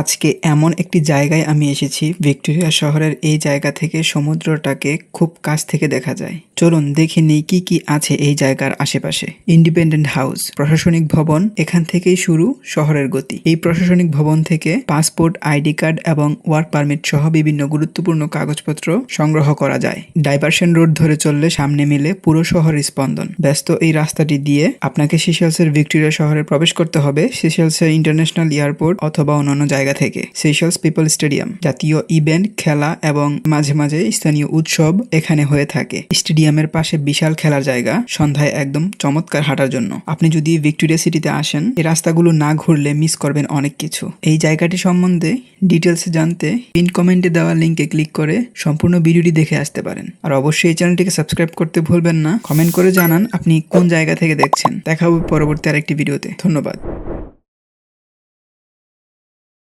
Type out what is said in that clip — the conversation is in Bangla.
আজকে এমন একটি জায়গায় আমি এসেছি, ভিক্টোরিয়া শহরের এই জায়গা থেকে সমুদ্রটাকে খুব কাছ থেকে দেখা যায়। চলুন দেখে নেই কি কি আছে এই জায়গার আশেপাশে। ইন্ডিপেন্ডেন্ট হাউস, প্রশাসনিক ভবন, এখান থেকেই শুরু শহরের গতি। এই প্রশাসনিক ভবন থেকে পাসপোর্ট, আইডি কার্ড এবং ওয়ার্ক পারমিট সহ বিভিন্ন গুরুত্বপূর্ণ কাগজপত্র সংগ্রহ করা যায়। ডাইভারশন রোড ধরে চললে সামনে মিলে পুরো শহরের স্পন্দন। ব্যস্ত এই রাস্তাটি দিয়ে আপনাকে সিশেলসের ভিক্টোরিয়া শহরে প্রবেশ করতে হবে। সিশেলসের ইন্টারন্যাশনাল এয়ারপোর্ট অথবা অন্যান্য জায়গা থেকে। সিশেলস পিপল স্টেডিয়াম জাতীয় ইভেন্ট খেলা এবং মাঝে মাঝে স্থানীয় উৎসব এখানে হয়ে থাকে। স্টেডিয়ামের পাশে বিশাল খেলার জায়গা, সন্ধ্যায় একদম চমৎকার হাঁটার জন্য। আপনি যদি ভিক্টোরিয়া সিটিতে আসেন, এই রাস্তাগুলো না ঘুরলে মিস করবেন অনেক কিছু। এই জায়গাটি সম্বন্ধে ডিটেলস জানতে পিন কমেন্টে দেওয়া লিঙ্কে ক্লিক করে সম্পূর্ণ ভিডিওটি দেখে আসতে পারেন। আর অবশ্যই এই চ্যানেলটিকে সাবস্ক্রাইব করতে ভুলবেন না। কমেন্ট করে জানান আপনি কোন জায়গা থেকে দেখছেন। দেখা হবে পরবর্তী আরেকটি ভিডিওতে। ধন্যবাদ।